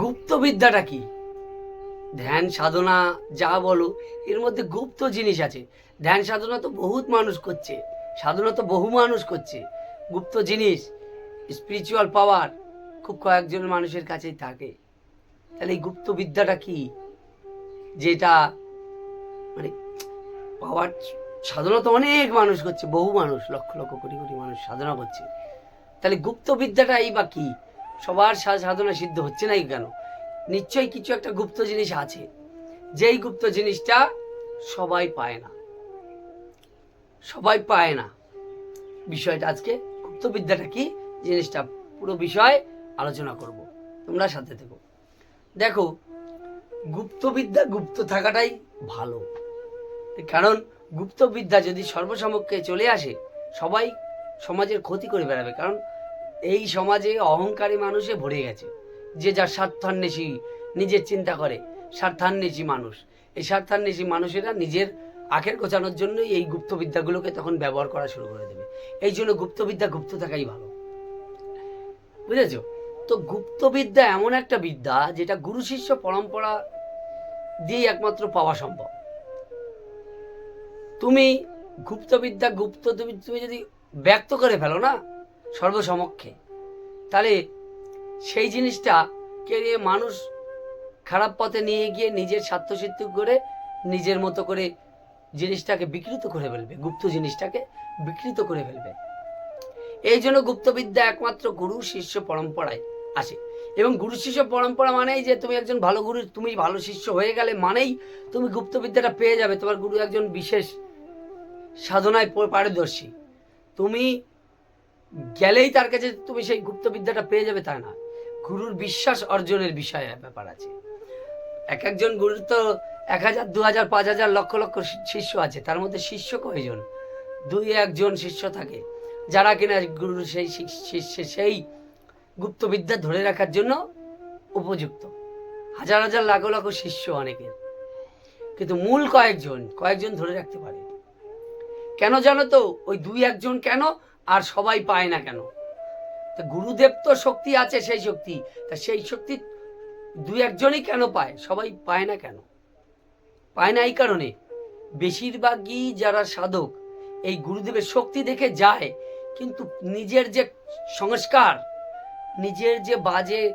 গুপ্তবিদ্যাটা কি? ধ্যান, সাধনা, যা বলো, এর মধ্যে গুপ্ত জিনিস আছে। ধ্যান, সাধনা তো বহুত মানুষ করছে। সাধনা তো বহু মানুষ করছে। গুপ্ত জিনিস স্পিরিচুয়াল পাওয়ার খুব কয়েকজন মানুষের কাছেই থাকে। তাহলে এই গুপ্ত বিদ্যাটা কি? যেটা মানে পাওয়ার সাধনা তো অনেক মানুষ করছে, বহু মানুষ, লক্ষ লক্ষ কোটি কোটি মানুষ সাধনা করছে। তাহলে গুপ্ত বিদ্যাটা এই বা কি? সবার সাধনা সিদ্ধ হচ্ছে না কেন? নিশ্চয়ই কিছু একটা গুপ্ত জিনিস আছে। যেই গুপ্ত জিনিসটা সবাই পায় না। সবাই পায় না। বিষয়টা আজকে গুপ্ত বিদ্যাটা কি? জিনিসটা পুরো বিষয় আলোচনা করব। তোমরা সাথে থেকো। দেখো, গুপ্তবিদ্যা গুপ্ত থাকাটাই ভালো। কারণ গুপ্তবিদ্যা যদি সর্বসমক্ষে চলে আসে, সবাই সমাজের ক্ষতি করে বেড়াবে। কারণ এই সমাজে অহংকারী মানুষে ভরে গেছে। যে যার স্বার্থান্বেষী নিজের চিন্তা করে, স্বার্থান্বেষী মানুষ। এই স্বার্থান্বেষী মানুষেরা নিজের আখের গোছানোর জন্য এই গুপ্তবিদ্যাগুলোকে তখন ব্যবহার করা শুরু করে দেবে। এই জন্য গুপ্তবিদ্যা গুপ্ত থাকাই ভালো। বুঝেছ? তো গুপ্তবিদ্যা এমন একটা বিদ্যা, যেটা গুরু শিষ্য পরম্পরা দিয়ে একমাত্র পাওয়া সম্ভব। তুমি গুপ্তবিদ্যা গুপ্ত তুমি তুমি যদি ব্যক্ত করে ফেলো না সর্বসমক্ষে। তাহলে সেই জিনিসটা কে মানুষ খারাপ পথে নিয়ে গিয়ে নিজের স্বার্থসিদ্ধি করে, নিজের মতো করে জিনিসটাকে বিকৃত করে ফেলবে, গুপ্ত জিনিসটাকে বিকৃত করে ফেলবে। এই জন্য গুপ্তবিদ্যা একমাত্র গুরু, শিষ্য, পরম্পরায় আসে। এবং গুরু, শিষ্য, পরম্পরা মানেই যে তুমি একজন ভালো গুরু, তুমি ভালো শিষ্য হয়ে গেলে মানেই তুমি গুপ্তবিদ্যাটা পেয়ে যাবে। তোমার গুরু একজন বিশেষ সাধনায় পারদর্শী। তুমি গেলেই তার কাছে তুমি সেই গুপ্তবিদ্যাটা পেয়ে যাবে তা না। গুরুর বিশ্বাস অর্জনের বিষয় ব্যাপার আছে। এক একজন গুরুর তো এক হাজার, দু হাজার, পাঁচ হাজার, লক্ষ লক্ষ শিষ্য আছে। তার মধ্যে শিষ্য কয়জন? দুই একজন শিষ্য থাকে। যারা কিনা গুরুর সেই শিষ্যে সেই গুপ্তবিদ্যা ধরে রাখার জন্য উপযুক্ত। হাজার হাজার, লাখ লাখ শিষ্য অনেকের কিন্তু মূল কয়েকজন কয়েকজন ধরে রাখতে পারে। কেন জানো তো? ওই দুই একজন কেন আর সবাই পায় না কেন? তা গুরুদেব তো শক্তি আছে সেই শক্তি। তা সেই শক্তি দু একজনই কেন পায়? সবাই পায় না কেন? পায় না এই কারণে। বেশিরভাগই যারা সাধক, এই গুরুদেবের শক্তি দেখে যায়, কিন্তু নিজের যে সংস্কার, নিজের যে বাজে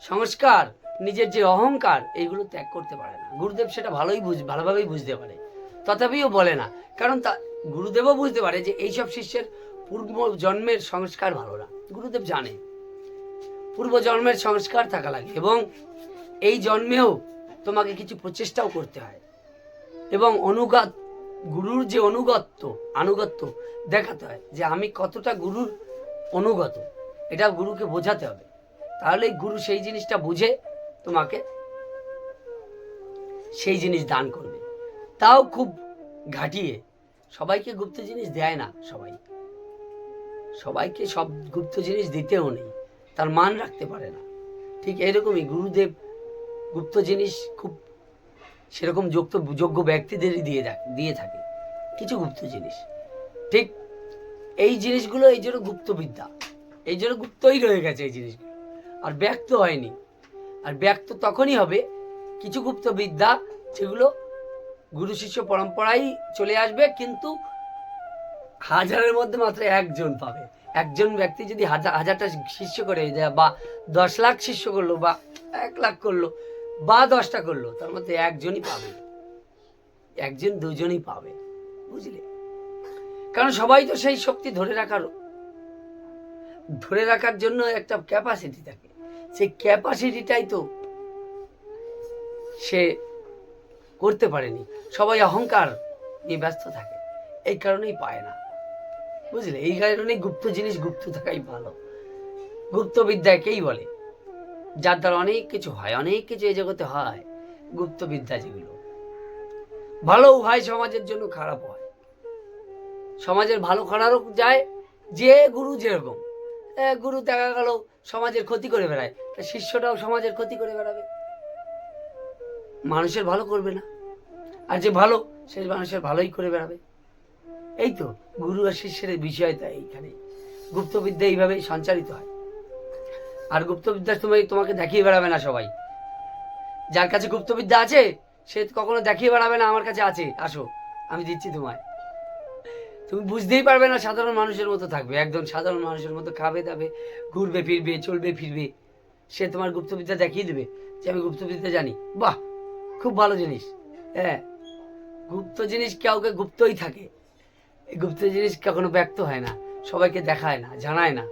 সংস্কার, নিজের যে অহংকার, এইগুলো ত্যাগ করতে পারে না। গুরুদেব সেটা ভালোই বুঝ, ভালোভাবেই বুঝতে পারে। তথাপিও বলে না। কারণ তা গুরুদেবও বুঝতে পারে যে এইসব শিষ্যের পূর্ব জন্মের সংস্কার ভালো না। গুরুদেব জানে। পূর্ব জন্মের সংস্কার থাকা লাগে এবং এই জন্মেও তোমাকে কিছু প্রচেষ্টাও করতে হয়। এবং অনুগত, গুরুর যে অনুগত্য, আনুগত্য দেখাতে হয় যে আমি কতটা গুরুর অনুগত, এটা গুরুকে বোঝাতে হবে। তাহলেই গুরু সেই জিনিসটা বুঝে তোমাকে সেই জিনিস দান করবে। তাও খুব ঘাটিয়ে। সবাইকে গুপ্ত জিনিস দেয় না সবাই। সবাইকে সব গুপ্ত জিনিস দিতেও নেই, তার মান রাখতে পারে না। ঠিক এরকমই গুরুদেব গুপ্ত জিনিস খুব সেরকম যোগ্য যোগ্য ব্যক্তিদেরই দিয়ে দেয় থাকে, কিছু গুপ্ত জিনিস। ঠিক এই জিনিসগুলো এই জন্য গুপ্তবিদ্যা এই জন্য গুপ্তই রয়ে গেছে এই জিনিসগুলো। আর ব্যক্ত হয়নি, আর ব্যক্ত তখনই হবে, কিছু গুপ্ত বিদ্যা, যেগুলো গুরু শিষ্য পরম্পরায় চলে আসবে, কিন্তু হাজারের মধ্যে মাত্র একজন পাবে। একজন ব্যক্তি যদি হাজার হাজারটা শিষ্য করে দেয় বা দশ লাখ শিষ্য করল বা এক লাখ করল বা দশটা করল, তার মধ্যে একজনই পাবে। একজন দুজনই পাবে। বুঝলে? কারণ সবাই তো সেই শক্তি ধরে রাখার ধরে রাখার জন্য একটা ক্যাপাসিটি থাকে। সেই ক্যাপাসিটিটাই তো সে করতে পারেনি। সবাই অহংকার নিয়ে ব্যস্ত থাকে। এই কারণেই পায় না। বুঝলে? এই কারণেই গুপ্ত জিনিস গুপ্ত থাকাই ভালো। গুপ্ত বিদ্যাকেই বলে। যার দ্বারা অনেক কিছু হয়, অনেক কিছু এই জগতে হয়, গুপ্ত বিদ্যা যেগুলো। ভালো হয় সমাজের জন্য খারাপ হয়। সমাজের ভালো খারাপও যায়, যে গুরু যেরকম। গুরু দেখা গেল সমাজের ক্ষতি করে বেড়ায়, তা শিষ্যটাও সমাজের ক্ষতি করে বেড়াবে। মানুষের ভালো করবে না। আর যে ভালো, সে মানুষের ভালোই করে বেড়াবে। এই তো গুরু আর শিষ্যের বিষয়টা এইখানে। গুপ্তবিদ্যা এইভাবেই সঞ্চারিত হয়। আর গুপ্তবিদ্যা তুমি তোমাকে দেখিয়ে বেড়াবে না সবাই। যার কাছে গুপ্তবিদ্যা আছে, সে কখনো দেখিয়ে বেড়াবে না, আমার কাছে আছে। আসো, আমি দিচ্ছি তোমায়। তুমি বুঝতেই পারবে না, সাধারণ মানুষের মতো থাকবে। একদম সাধারণ মানুষের মতো খাবে, দাবে, ঘুরবে, ফিরবে, চলবে, ফিরবে। সে তোমার গুপ্তবিদ্যা দেখিয়ে দেবে যে আমি গুপ্তবিদ্যা জানি। বাহ, খুব ভালো জিনিস। হ্যাঁ গুপ্ত জিনিস কাউকে গুপ্তই থাকে। গুপ্ত জিনিস কখনো ব্যক্ত হয় না, সবাইকে দেখায় না, জানায় না।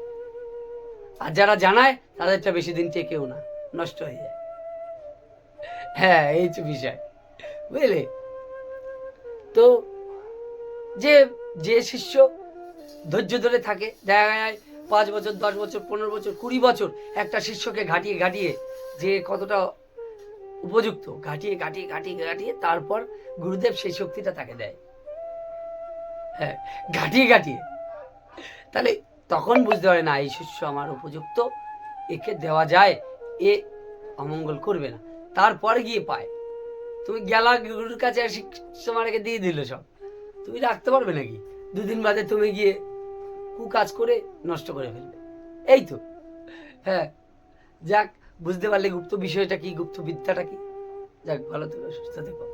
আর যারা জানায়, তাদেরটা বেশি দিন টেকেও না, নষ্ট হয়ে যায়। হ্যাঁ এই তো বিষয়। বুঝলে? তো যে যে শিষ্য ধৈর্য ধরে থাকে, দেখা যায় পাঁচ বছর, দশ বছর, পনেরো বছর, কুড়ি বছর একটা শিষ্যকে ঘাটিয়ে ঘাটিয়ে যে কতটা উপযুক্ত, ঘাটিয়ে ঘাটিয়ে ঘাটিয়ে ঘাটিয়ে তারপর গুরুদেব সেই শক্তিটা তাকে দেয়। হ্যাঁ ঘাটিয়ে তাহলে তখন বুঝতে পারে না, এই শিষ্য আমার উপযুক্ত, একে দেওয়া যায়, এ অমঙ্গল করবে না। তারপরে গিয়ে পায়। তুমি গেলা, গুরুর কাছে আর শিষ্য মারাকে দিয়ে দিল সব। তুমি রাখতে পারবে নাকি? দুদিন বাদে তুমি গিয়ে কু কাজ করে নষ্ট করে ফেলবে। এই তো। হ্যাঁ যাক, বুঝতে পারলে গুপ্ত বিষয়টা কি, গুপ্ত বিদ্যাটা কি? যাক, ভালো থেকো, সুস্থ থেকো।